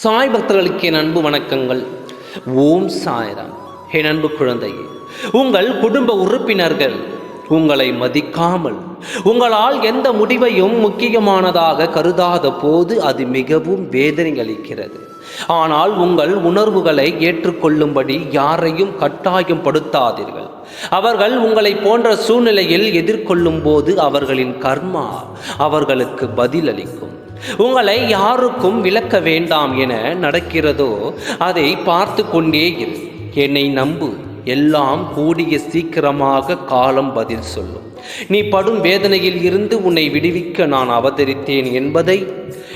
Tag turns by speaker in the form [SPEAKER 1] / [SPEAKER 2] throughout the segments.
[SPEAKER 1] சாய் பக்தர்களுக்கு என் அன்பு வணக்கங்கள். ஓம் சாய்ராம். என் அன்பு குழந்தையே உங்கள் குடும்ப உறுப்பினர்கள் உங்களை மதிக்காமல் உங்களால் எந்த முடிவையும் முக்கியமானதாக கருதாத போது அது மிகவும் வேதனை அளிக்கிறது. ஆனால் உங்கள் உணர்வுகளை ஏற்றுக்கொள்ளும்படி யாரையும் கட்டாயம் படுத்தாதீர்கள். அவர்கள் உங்களை போன்ற சூழ்நிலையில் எதிர்கொள்ளும் போது அவர்களின் கர்மா அவர்களுக்கு பதிலளிக்கும். உங்களை யாருக்கும் விளக்க வேண்டாம் என நடக்கிறதோ அதை பார்த்து கொண்டே இரு. என்னை நம்பு. எல்லாம் கூடிய சீக்கிரமாக காலம் பதில் சொல்லும். நீ படும் வேதனையில் இருந்து உன்னை விடுவிக்க நான் அவதரித்தேன் என்பதை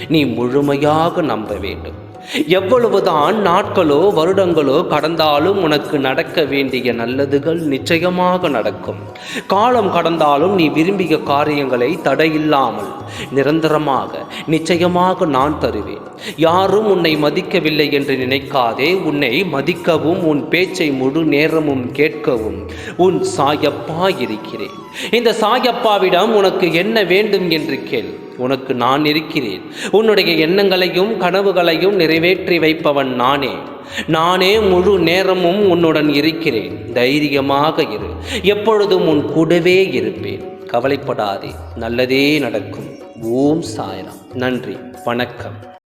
[SPEAKER 1] நீ முழுமையாக நம்ப வேண்டும். எவ்வளவுதான் நாட்களோ வருடங்களோ கடந்தாலும் உனக்கு நடக்க வேண்டிய நல்லதுகள் நிச்சயமாக நடக்கும். காலம் கடந்தாலும் நீ விரும்பிய காரியங்களை தடையில்லாமல் நிரந்தரமாக நிச்சயமாக நான் தருவேன். யாரும் உன்னை மதிக்கவில்லை என்று நினைக்காதே உன்னை மதிக்கவும் உன் பேச்சை முழு நேரமும் கேட்கவும் உன் சாயப்பா இருக்கிறேன். இந்த சாயப்பாவிடம் உனக்கு என்ன வேண்டும் என்று கேள். உனக்கு நான் இருக்கிறேன். உன்னுடைய எண்ணங்களையும் கனவுகளையும் நிறைவேற்றி வைப்பவன் நானே. நானே முழு நேரமும் உன்னுடன் இருக்கிறேன். தைரியமாக இரு. எப்பொழுதும் உன் கூடவே இருப்பேன். கவலைப்படாதே. நல்லதே நடக்கும். ஓம் சாய்ராம். நன்றி. வணக்கம்.